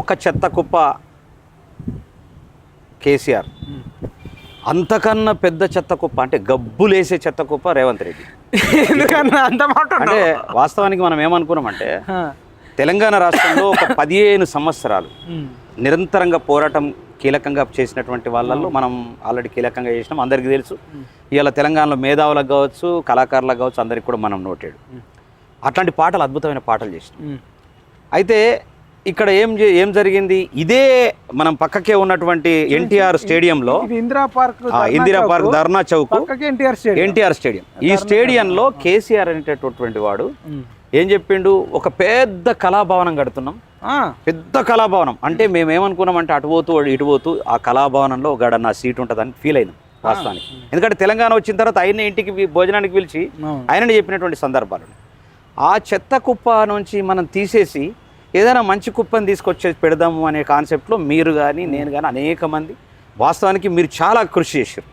ఒక చెత్త కుప్ప కేసీఆర్. అంతకన్నా పెద్ద చెత్త కుప్ప అంటే గబ్బులేసే చెత్త కుప్ప రేవంత్ రెడ్డి. ఎందుకన్నా? అంత మాట అంటే వాస్తవానికి మనం ఏమనుకున్నామంటే తెలంగాణ రాష్ట్రంలో ఒక పదిహేను సంవత్సరాలు నిరంతరంగా పోరాటం కీలకంగా చేసినటువంటి వాళ్ళల్లో మనం ఆల్రెడీ కీలకంగా చేసినాం అందరికీ తెలుసు. ఇవాళ తెలంగాణలో మేధావులకు కావచ్చు కళాకారులకు కావచ్చు అందరికి కూడా మనం నోటాడు. అట్లాంటి పాటలు అద్భుతమైన పాటలు చేసినాం. అయితే ఇక్కడ ఏం ఏం జరిగింది? ఇదే మనం పక్కకే ఉన్నటువంటి ఎన్టీఆర్ స్టేడియంలో ఇది Indira park Indira park Dharna Chowk NTR stadium. ఈ స్టేడియంలో కేసీఆర్ అనేటటువంటి వాడు ఏం చెప్పిండు? ఒక పెద్ద కళాభవనం కడుతున్నాం. పెద్ద కళాభవనం. అంటే మేము ఏమనుకున్నామంటే అటు పోతూ వాడు ఇటు పోతూ ఆ కళాభవనంలో ఒక నా సీట్ ఉంటుందని ఫీల్ అయినాం వాస్తవానికి. ఎందుకంటే తెలంగాణ వచ్చిన తర్వాత ఆయన ఇంటికి భోజనానికి పిలిచి. ఆయనని చెప్పినటువంటి సందర్భాలు. ఆ చెత్త కుప్ప నుంచి మనం తీసేసి ఏదైనా మంచి కుప్పని తీసుకొచ్చి పెడదాము అనే కాన్సెప్ట్లో మీరు కానీ నేను కానీ అనేక మంది వాస్తవానికి మీరు చాలా కృషి చేశారు.